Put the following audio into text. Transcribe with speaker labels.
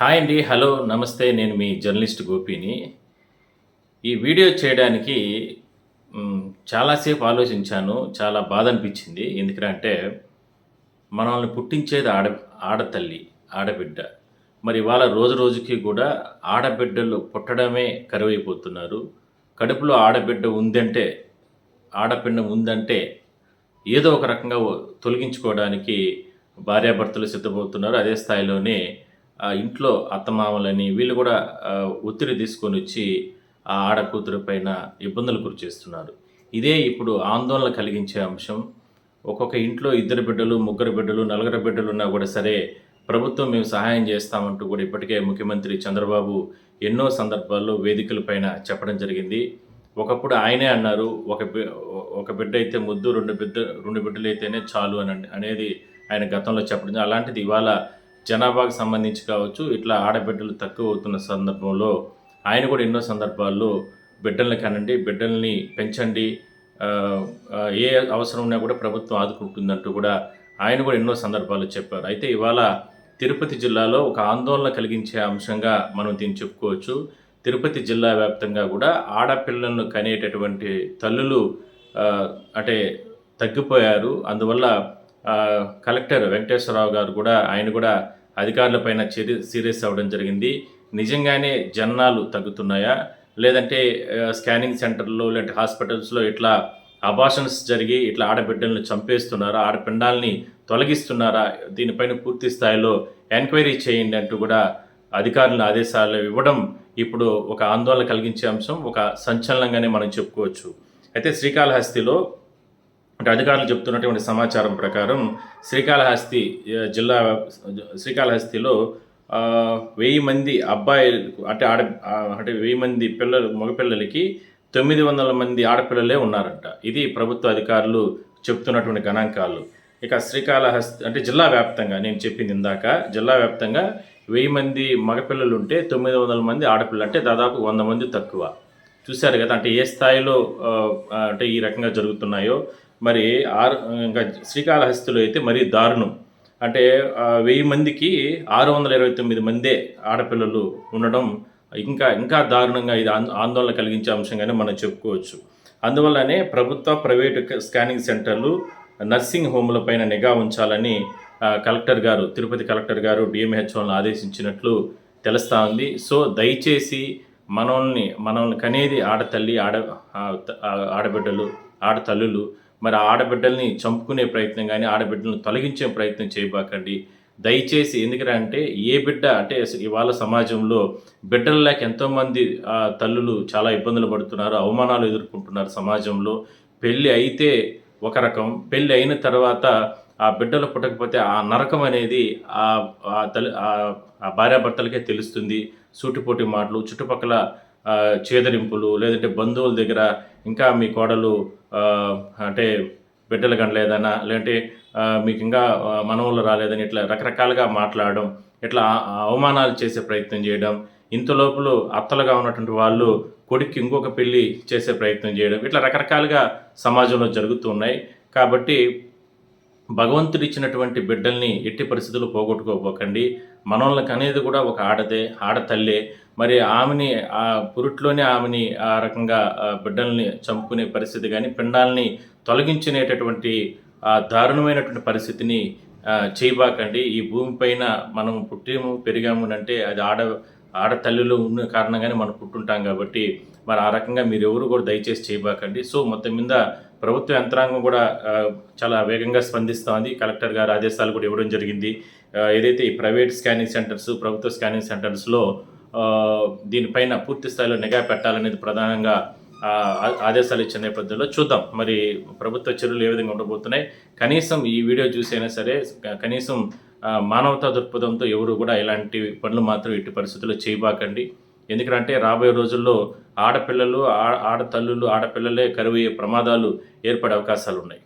Speaker 1: Hi అండి hello నమస్తే నేను మీ జర్నలిస్ట్ గోపిని. ఈ వీడియో చేయడానికి చాలాసేపు ఆలోచించాను చాలా బాధ అనిపించింది. ఎందుకంటే మనల్ని పుట్టించేది ఆడ ఆడతల్లి ఆడబిడ్డ. మరి ఇవాళ రోజు రోజుకి కూడా ఆడబిడ్డలు పుట్టడమే కరువైపోతున్నారు. కడుపులో ఆడబిడ్డ ఉందంటే ఆడపిల్ల ఉందంటే ఏదో ఒక రకంగా తొలగించుకోవడానికి భార్యాభర్తలు సిద్ధమవుతున్నారు. అదే స్థాయిలోనే ఇంట్లో అత్తమామలని వీళ్ళు కూడా ఒత్తిడి తీసుకొని వచ్చి ఆ ఆడ కూతురు పైన ఇబ్బందులు గురి చేస్తున్నారు. ఇదే ఇప్పుడు ఆందోళన కలిగించే అంశం. ఒక్కొక్క ఇంట్లో ఇద్దరు బిడ్డలు ముగ్గురు బిడ్డలు నలుగురు బిడ్డలు ఉన్నా కూడా సరే ప్రభుత్వం మేము సహాయం చేస్తామంటూ కూడా ఇప్పటికే ముఖ్యమంత్రి చంద్రబాబు ఎన్నో సందర్భాల్లో వేదికల పైన చెప్పడం జరిగింది. ఒకప్పుడు ఆయనే అన్నారు ఒక ఒక బిడ్డ అయితే ముద్దు రెండు బిడ్డ రెండు బిడ్డలు అయితేనే చాలు అని అనేది ఆయన గతంలో చెప్పడం అలాంటిది ఇవాళ జనాభాకు సంబంధించి కావచ్చు ఇట్లా ఆడబిడ్డలు తక్కువ అవుతున్న సందర్భంలో ఆయన కూడా ఎన్నో సందర్భాల్లో బిడ్డల్ని కనండి బిడ్డల్ని పెంచండి ఏ అవసరం ఉన్నా కూడా ప్రభుత్వం ఆదుకుంటుందంటూ కూడా ఆయన కూడా ఎన్నో సందర్భాల్లో చెప్పారు. అయితే ఇవాళ తిరుపతి జిల్లాలో ఒక ఆందోళన కలిగించే అంశంగా మనం దీన్ని చెప్పుకోవచ్చు. తిరుపతి జిల్లా వ్యాప్తంగా కూడా ఆడపిల్లలను కనేటటువంటి తల్లులు అంటే తగ్గిపోయారు. అందువల్ల కలెక్టర్ వెంకటేశ్వరరావు గారు కూడా ఆయన కూడా అధికారులపైన చర్య సీరియస్ అవ్వడం జరిగింది. నిజంగానే జనాలు తగ్గుతున్నాయా? లేదంటే స్కానింగ్ సెంటర్లో లేదంటే హాస్పిటల్స్లో ఇట్లా అబాషన్స్ జరిగి ఇట్లా ఆడబిడ్డలను చంపేస్తున్నారా? ఆడపిండాలని తొలగిస్తున్నారా? దీనిపైన పూర్తి స్థాయిలో ఎంక్వైరీ చేయండి అంటూ కూడా అధికారులను ఆదేశాలు ఇవ్వడం ఇప్పుడు ఒక ఆందోళన కలిగించే అంశం ఒక సంచలనంగానే మనం చెప్పుకోవచ్చు. అయితే శ్రీకాళహస్తిలో అంటే అధికారులు చెప్తున్నటువంటి సమాచారం ప్రకారం శ్రీకాళహస్తి జిల్లా శ్రీకాళహస్తిలో వెయ్యి మంది అబ్బాయిలకు అంటే ఆడ అంటే వెయ్యి మంది పిల్లలు మగపిల్లలకి తొమ్మిది వందల మంది ఆడపిల్లలే ఉన్నారంట. ఇది ప్రభుత్వ అధికారులు చెప్తున్నటువంటి గణాంకాలు. ఇక శ్రీకాళహస్తి అంటే జిల్లా వ్యాప్తంగా నేను చెప్పింది ఇందాక జిల్లా వ్యాప్తంగా వెయ్యి మంది మగపిల్లలు ఉంటే తొమ్మిది వందల మంది ఆడపిల్లలు అంటే దాదాపు వంద మంది తక్కువ. చూశారు కదా అంటే ఏ స్థాయిలో అంటే ఈ రకంగా జరుగుతున్నాయో మరి ఆరు ఇంకా శ్రీకాళహస్తిలో అయితే మరీ దారుణం. అంటే వెయ్యి మందికి ఆరు వందల ఇరవై తొమ్మిది మందే ఆడపిల్లలు ఉండడం ఇంకా ఇంకా దారుణంగా ఇది ఆందోళన కలిగించే అంశంగానే మనం చెప్పుకోవచ్చు. అందువల్లనే ప్రభుత్వ ప్రైవేటు స్కానింగ్ సెంటర్లు నర్సింగ్ హోముల పైన నిఘా ఉంచాలని కలెక్టర్ గారు తిరుపతి కలెక్టర్ గారు డిఎంహెచ్ఓలను ఆదేశించినట్లు తెలుస్తా ఉంది. సో దయచేసి మనల్ని మనల్ని కనేది ఆడతల్లి ఆడ ఆడబిడ్డలు ఆడతల్లులు మరి ఆ ఆడబిడ్డల్ని చంపుకునే ప్రయత్నం కానీ ఆడబిడ్డలను తొలగించే ప్రయత్నం చేయబాకండి. దయచేసి ఎందుకంటే ఏ బిడ్డ అంటే అసలు ఇవాళ సమాజంలో బిడ్డలు లేక ఎంతోమంది తల్లులు చాలా ఇబ్బందులు పడుతున్నారు అవమానాలు ఎదుర్కొంటున్నారు సమాజంలో. పెళ్ళి అయితే ఒక రకం పెళ్ళి అయిన తర్వాత ఆ బిడ్డలు పుట్టకపోతే ఆ నరకం అనేది ఆ తల్లి ఆ- భార్యాభర్తలకే తెలుస్తుంది. సూటిపోటి మాటలు చుట్టుపక్కల చేదరింపులు లేదంటే బంధువుల దగ్గర ఇంకా మీ కోడలు అంటే బిడ్డలు కనలేదనా లేదంటే మీకు ఇంకా మనవులు రాలేదని ఇట్లా రకరకాలుగా మాట్లాడడం ఇట్లా అవమానాలు చేసే ప్రయత్నం చేయడం ఇంతలోపులు అత్తలుగా ఉన్నటువంటి వాళ్ళు కొడుక్కి ఇంకొక పెళ్ళి చేసే ప్రయత్నం చేయడం ఇట్లా రకరకాలుగా సమాజంలో జరుగుతూ ఉన్నాయి. కాబట్టి భగవంతుడు ఇచ్చినటువంటి బిడ్డల్ని ఎట్టి పరిస్థితులు పోగొట్టుకోపోకండి మనల్ని అనేది కూడా ఒక ఆడదే ఆడతల్లే. మరి ఆమెని ఆ పురుట్లోనే ఆమెని ఆ రకంగా బిడ్డల్ని చంపుకునే పరిస్థితి కానీ పిండాల్ని తొలగించునేటటువంటి దారుణమైనటువంటి పరిస్థితిని చేయబాకండి. ఈ భూమిపైన మనం పుట్టాము పెరిగాము అంటే అది ఆడ ఆడతల్లులు ఉన్న కారణంగానే మనం పుట్టుంటాం కాబట్టి మరి ఆ రకంగా మీరు ఎవరు కూడా దయచేసి చేయబాకండి. సో మొత్తం మీద ప్రభుత్వ యంత్రాంగం కూడా చాలా వేగంగా స్పందిస్తోంది. కలెక్టర్ గారు ఆదేశాలు కూడా ఇవ్వడం జరిగింది. ఏదైతే ఈ ప్రైవేట్ స్కానింగ్ సెంటర్స్ ప్రభుత్వ స్కానింగ్ సెంటర్స్లో దీనిపైన పూర్తి స్థాయిలో నిఘా పెట్టాలనేది ప్రధానంగా ఆదేశాలు ఇచ్చిన నేపథ్యంలో చూద్దాం. మరి ప్రభుత్వ చర్యలు ఏ విధంగా ఉండబోతున్నాయి? కనీసం ఈ వీడియో చూసైనా సరే కనీసం మానవతా దృక్పథంతో ఎవరు కూడా ఇలాంటి పనులు మాత్రం ఇట్టి పరిస్థితుల్లో చేయబాకండి. ఎందుకంటే రాబోయే రోజుల్లో ఆడపిల్లలు ఆ- ఆడతల్లులు ఆడపిల్లలే కరువయ్యే ప్రమాదాలు ఏర్పడే అవకాశాలు ఉన్నాయి